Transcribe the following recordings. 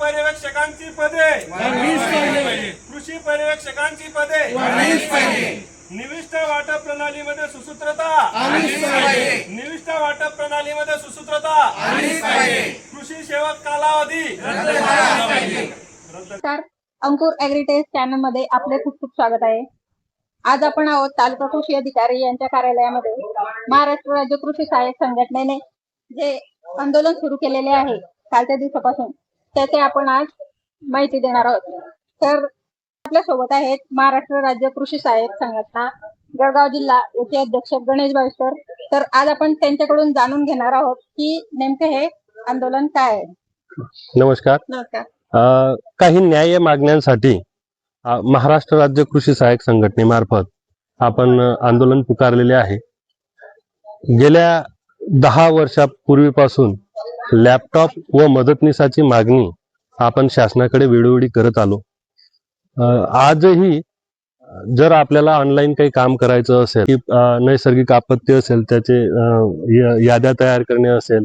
पर्यवेक्षकांची पदे. कृषी पर्यवेक्षकांची पदे. निविष्ठ वाटप प्रणालीमध्ये सुसूत्रता. निविष्ठ वाटप प्रणालीमध्ये सुसूत्रता. कृषी सेवक कालावधी. अंकुर ऍग्रिटेक चॅनलमध्ये आपले खूप खूप स्वागत आहे. आज आपण आहोत तालुका कृषी अधिकारी यांच्या कार्यालयामध्ये महाराष्ट्र राज्य कृषी सहाय्यक संघटनेने जे आंदोलन सुरू केलेले आहे कालच्या दिवसापासून. त्याचे आपण आज माहिती देणार आहोत. तर आपल्यासोबत आहेत महाराष्ट्र राज्य कृषी सहाय्यक संघटना जळगाव जिल्हा याचे अध्यक्ष गणेश भाईसर तर आज आपण त्यांच्याकडून जाणून घेणार आहोत की नेमके हे आंदोलन काय आहे. नमस्कार. नमस्कार. काही न्याय मागण्यांसाठी महाराष्ट्र राज्य कृषी सहाय्यक संघटनेमार्फत आपण आंदोलन पुकारलेले आहे. गेल्या दहा वर्षापूर्वीपासून लॅपटॉप व मदतनीसाची मागणी आपण शासनाकडे वेळोवेळी करत आलो. आजही जर आपल्याला ऑनलाईन काही काम करायचं असेल की नैसर्गिक आपत्ती असेल त्याचे याद्या तयार करणे असेल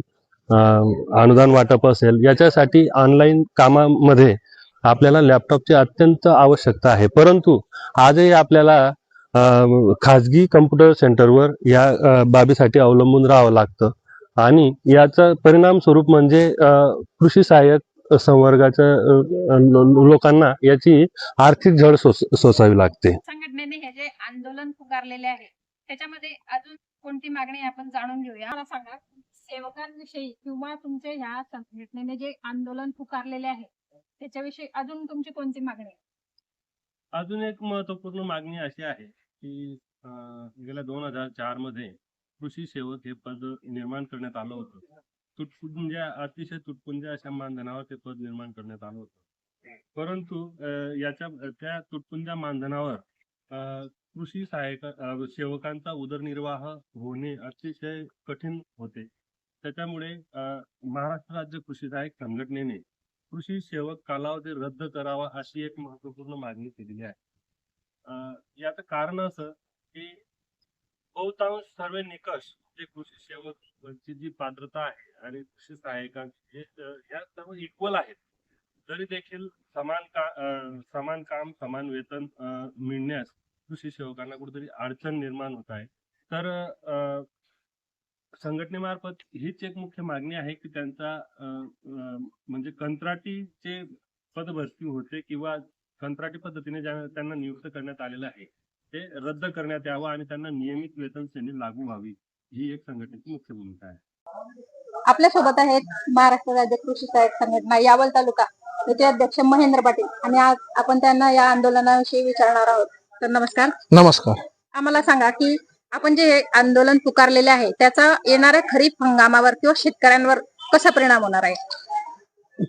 अनुदान वाटप असेल याच्यासाठी ऑनलाईन कामामध्ये आपल्याला लॅपटॉपची अत्यंत आवश्यकता आहे. परंतु आजही आपल्याला खाजगी कम्प्युटर सेंटरवर या बाबीसाठी अवलंबून राहावं लागतं. आणि याचा परिणाम स्वरूप म्हणजे कृषी सहाय्यक संवर्गाच्या लोकांना याची आर्थिक झळ सोस सोसावी लागते. संघटनेने हे जे आंदोलन पुकारलेले आहे त्याच्यामध्ये अजून कोणती मागणी आपण जाणून घेऊया. मला सांगा सेवकांविषयी किंवा तुमच्या ह्या संघटनेने जे आंदोलन पुकारलेले आहे त्याच्याविषयी अजून तुमची कोणती मागणी आहे? अजून एक महत्त्वपूर्ण मागणी अशी आहे की गेल्या दोन हजार चारमध्ये कृषी सेवक हे पद निर्माण करण्यात आलं होतं. तुटपुंज्या अतिशय तुटपुंज्या अशा मानधनावर ते पद निर्माण करण्यात आलं होतं. परंतु याच्या त्या तुटपुंज्या मानधनावर कृषी सहाय्यक सेवकांचा उदरनिर्वाह होणे अतिशय कठीण होते. त्याच्यामुळे महाराष्ट्र राज्य कृषी सहाय्यक संघटनेने कृषी सेवक कालावधी रद्द करावा अशी एक महत्त्वपूर्ण मागणी केलेली आहे. याचं कारण असं की बहुतांश सर्व निकष जे कृषी सेवक जी पात्रता आहे आणि कृषी सहाय्यकांची हे सर्व इक्वल आहेत. तरी देखील समान का समान काम समान वेतन मिळण्यास कृषी सेवकांना कुठेतरी अडचण निर्माण होत आहे. तर अं, संघटनेमार्फत हीच एक मुख्य मागणी आहे की त्यांचा अं, म्हणजे कंत्राटी म्हणजे कंत्राटीचे पदभरती होते किंवा कंत्राटी पद्धतीने ज्या त्यांना नियुक्त करण्यात आलेलं आहे. ते रद्द करण्यात यावं आणि त्यांना नियमित वेतन श्रेणी लागू व्हावी. ही एक संघटनेची मुख्य भूमिका आहे. आपल्यासोबत आहेत महाराष्ट्र राज्य कृषी सहाय्यक संघटना यावल तालुका याचे अध्यक्ष महेंद्र पाटील. आणि आज आपण त्यांना या आंदोलनाविषयी विचारणार आहोत. तर नमस्कार. नमस्कार. आम्हाला सांगा की आपण जे हे आंदोलन पुकारलेले आहे त्याचा येणाऱ्या खरीप हंगामावर किंवा शेतकऱ्यांवर कसा परिणाम होणार आहे?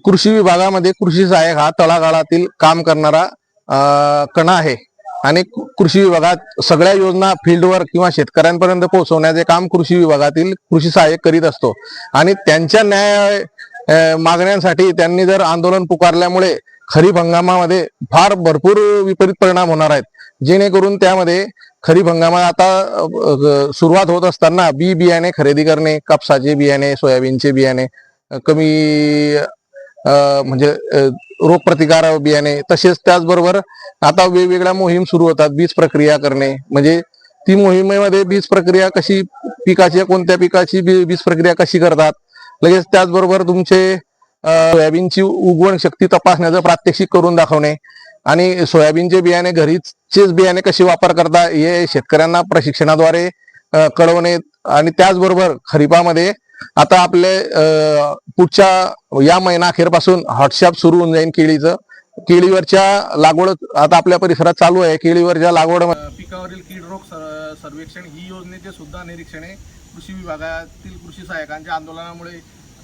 कृषी विभागामध्ये कृषी सहाय्यक हा तळागाळातील काम करणारा अं, कणा आहे. आणि कृषी विभागात सगळ्या योजना फील्डवर किंवा शेतकऱ्यांपर्यंत पोहोचवण्याचे काम कृषी विभागातील कृषी सहाय्यक करीत असतो. आणि त्यांच्या न्याय मागण्यांसाठी त्यांनी जर आंदोलन पुकारल्यामुळे खरीप हंगामामध्ये फार भरपूर विपरीत परिणाम होणार आहेत. जेणेकरून त्यामध्ये खरीप हंगामात आता सुरुवात होत असताना बी बियाणे खरेदी करणे कापसाचे बियाणे सोयाबीनचे बियाणे कमी म्हणजे रोगप्रतिकार बियाणे तसेच त्याचबरोबर आता वेगवेगळ्या मोहीम सुरू होतात बीज प्रक्रिया करणे. म्हणजे ती मोहिमेमध्ये बीज प्रक्रिया कशी पिकाची कोणत्या पिकाची बीज प्रक्रिया कशी करतात? लगेच त्याचबरोबर तुमचे सोयाबीनची उगवण शक्ती तपासण्याचं प्रात्यक्षिक करून दाखवणे. आणि सोयाबीनचे बियाणे घरीचेच बियाणे कसे वापर करता हे शेतकऱ्यांना प्रशिक्षणाद्वारे कळवणे. आणि त्याचबरोबर खरीपामध्ये आता आपले पुढच्या या महिना अखेरपासून हॉटशॉप सुरू होऊन जाईल केळीचं. केळीवरच्या लागवड आता आपल्या परिसरात चालू आहे. केळीवरच्या लागवड पिकावरील कीड रोग सर्वेक्षण ही योजनेचे सुद्धा निरीक्षण आहे. कृषी विभागातील कृषी सहाय्यकांच्या आंदोलनामुळे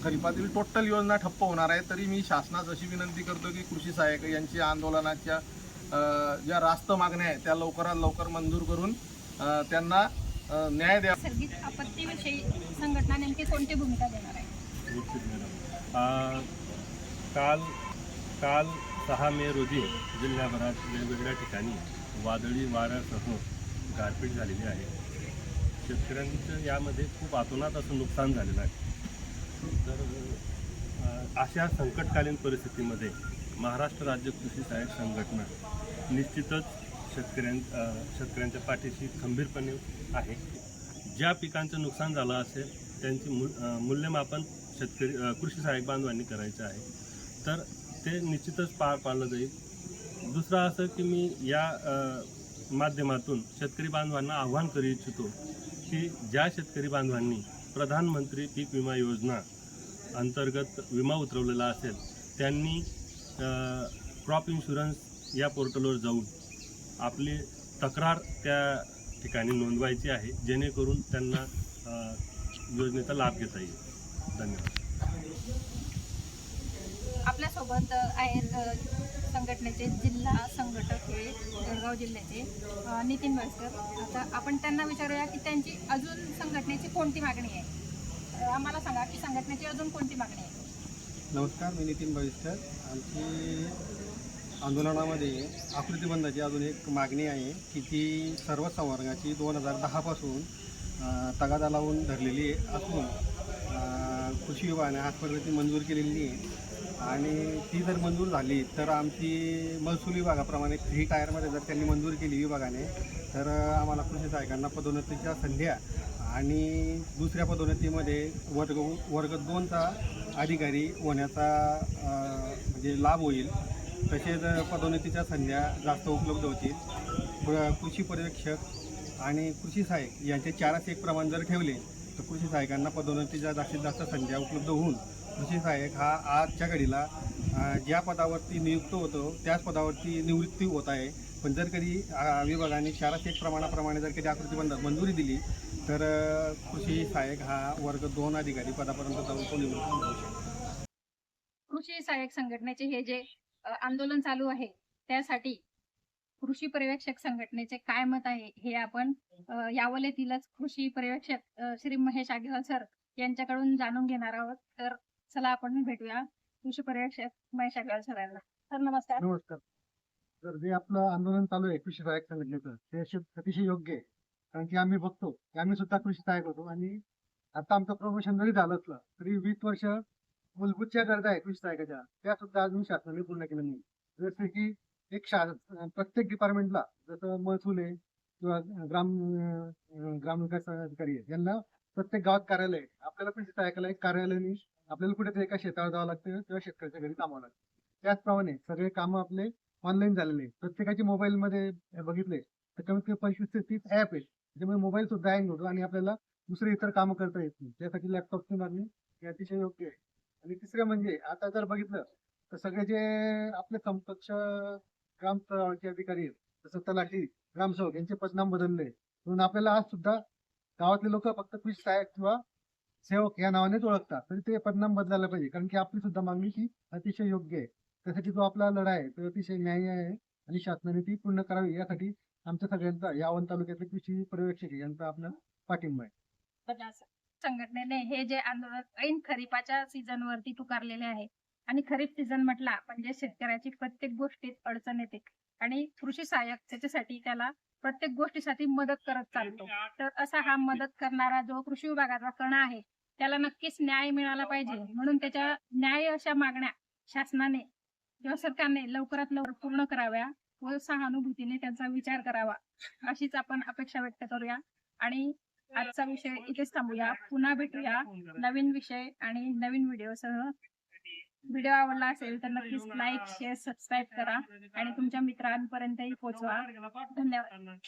खरीपातील टोटल योजना ठप्प होणार आहे. तरी मी शासनास अशी विनंती करतो की कृषी सहाय्यक यांची आंदोलनाच्या ज्या रास्त मागण्या आहेत त्या लवकरात लवकर मंजूर करून त्यांना न्याय द्या. नैसर्गिक आपत्तीविषयी संघटना नेमकी कोणती भूमिका घेणार आहे? काल काल सहा मे रोजी जिल्ह्याभरात वेगवेगळ्या ठिकाणी वादळी वाऱ्यासह गारपीट झालेली आहे. शेतकऱ्यांचं यामध्ये खूप अतोनात असं नुकसान झालेलं आहे. तर अशा संकटकालीन परिस्थितीमध्ये महाराष्ट्र राज्य कृषी सहाय्यक संघटना निश्चितच शेतकऱ्यां शेतकऱ्यांच्या पाठीशी खंबीरपणे आहे. ज्या पिकांचं नुकसान झालं असेल त्यांची मु मूल्यमापन शेतकरी कृषी सहाय्यक बांधवांनी करायचं आहे. तर ते निश्चितच पार पाडलं जाईल. दुसरं असं की मी या माध्यमातून शेतकरी बांधवांना आव्हान करू इच्छितो की ज्या शेतकरी बांधवांनी प्रधानमंत्री पीक विमा योजना अंतर्गत विमा उतरवलेला असेल त्यांनी क्रॉप इन्शुरन्स या पोर्टलवर जाऊन आपली तक्रार त्या ठिकाणी नोंदवायची आहे जेणेकरून त्यांना योजनेचा लाभ घेता येईल. धन्यवाद. आपल्यासोबत आहेत संघटनेचे जिल्हा संघटक हे जळगाव जिल्ह्याचे नितीन वळसकर आता आपण त्यांना विचारूया की त्यांची अजून संघटनेची कोणती मागणी आहे? आम्हाला सांगा की संघटनेची अजून कोणती मागणी आहे? नमस्कार मी नितीन बळीस्कर आमची आंदोलनामध्ये आकृतीबंधाची अजून एक मागणी आहे की ती सर्व संवर्गाची दोन हजार दहापासून तगादा लावून धरलेली असून कृषी विभागाने आजपर्यंत ती मंजूर केलेली आहे आणि ती जर मंजूर झाली तर आमची महसूल विभागाप्रमाणे थ्री टायरमध्ये जर त्यांनी मंजूर केली विभागाने तर आम्हाला कृषी सहायकांना पदोन्नतीच्या संध्या आणि दुसऱ्या पदोन्नतीमध्ये वर्ग वर्ग दोनचा अधिकारी होण्याचा म्हणजे लाभ होईल. तसेच पदोन्नतीच्या संध्या जास्त उपलब्ध होतील. कृषी पर्यवेक्षक आणि कृषी सहाय्यक यांचे चारच एक प्रमाण जर ठेवले तर कृषी सहाय्यकांना पदोन्नतीच्या जास्तीत जास्त संध्या उपलब्ध होऊन कृषी सहाय्यक हा आजच्या घडीला ज्या पदावरती नियुक्त होतो त्याच पदावरती निवृत्ती होत आहे. पण जर कधी विभागाने चारच एक प्रमाणाप्रमाणे जर कधी आकृतीबंधात मंजुरी दिली तर कृषी सहाय्यक हा वर्ग दोन अधिकारी पदापर्यंत जाऊन तो निवृत्त होऊ शकतो. कृषी सहाय्यक संघटनेचे हे जे आंदोलन चालू आहे. त्यासाठी कृषी पर्यवेक्षक संघटनेचे काय मत आहे हे आपण यावलेतीलच कृषी पर्यवेक्षक श्री महेश आगेवाल सर यांच्याकडून जाणून घेणार आहोत. तर चला आपण भेटूया कृषी पर्यवेक्षक महेश आगेवाल सरांना. सर नमस्कार. नमस्कार. तर जे आपलं आंदोलन चालू आहे कृषी सहाय्यक संघटनेचं ते अतिशय योग्य आहे. कारण की आम्ही बघतो की आम्ही सुद्धा कृषी सहाय्यक होतो. आणि आता आमचं प्रमोशन जरी झालं असलं तरी वीस वर्ष मूलभूत ज्या गरजा आहे कृषी त्या सुद्धा अजून शासनाने पूर्ण केल्या नाही. जसं की एक शा प्रत्येक डिपार्टमेंटला जसं महसूल आहे किंवा ग्राम ग्रामविकास अधिकारी आहे यांना प्रत्येक गावात कार्यालय आपल्याला आपल्याला कृषी ऐकायला एक कार्यालय नाही. आपल्याला कुठेतरी एका शेतावर जावं लागतं किंवा शेतकऱ्याच्या घरी थांबावं लागतं. त्याचप्रमाणे सगळे कामं आपले ऑनलाईन झालेले आहे. प्रत्येकाचे मोबाईलमध्ये बघितले तर कमीत कमी पंचवीस ते तीस ऍप आहेत त्याच्यामुळे मोबाईल सुद्धा हँग होतो आणि आपल्याला दुसरे इतर कामं करता येत नाही. त्यासाठी लॅपटॉपची मागणी हे अतिशय योग्य आहे. आणि तिसरं म्हणजे आता जर बघितलं तर सगळे जे आपले समकक्ष ग्राम स्तरावरचे अधिकारी जसं तलाठी ग्रामसेवक यांचे पदनाम बदलले. म्हणून आपल्याला आज सुद्धा गावातले लोक फक्त कृषी सहाय्यक किंवा सेवक या नावानेच ओळखतात. तरी ते पदनाम बदलायला पाहिजे कारण की आपली सुद्धा मागणी ही अतिशय योग्य आहे. त्यासाठी जो आपला लढा आहे तो अतिशय न्याय आहे आणि शासनाने ती पूर्ण करावी यासाठी आमच्या सगळ्यांचा यावण तालुक्यातले कृषी पर्यवेक्षक यांचा आपला पाठिंबा आहे. संघटनेने हे जे आंदोलन ऐन खरीपाच्या सीझन वरती पुकारलेले आहे. आणि खरीप सीझन म्हटला म्हणजे शेतकऱ्याची प्रत्येक गोष्टीत अडचण येते. आणि कृषी सहाय्यक त्याच्यासाठी त्याला प्रत्येक गोष्टीसाठी मदत करत चालतो. तर असा हा मदत करणारा जो कृषी विभागाचा कणा आहे त्याला नक्कीच न्याय मिळाला पाहिजे. म्हणून त्याच्या न्याय अशा मागण्या शासनाने किंवा सरकारने लवकरात लवकर पूर्ण कराव्या व सहानुभूतीने त्यांचा विचार करावा अशीच आपण अपेक्षा व्यक्त करूया. आणि आजचा विषय इथेच थांबूया. पुन्हा भेटूया नवीन विषय आणि नवीन व्हिडिओ सह व्हिडिओ आवडला असेल तर नक्कीच लाईक शेअर सबस्क्राईब करा आणि तुमच्या मित्रांपर्यंतही पोहोचवा. धन्यवाद.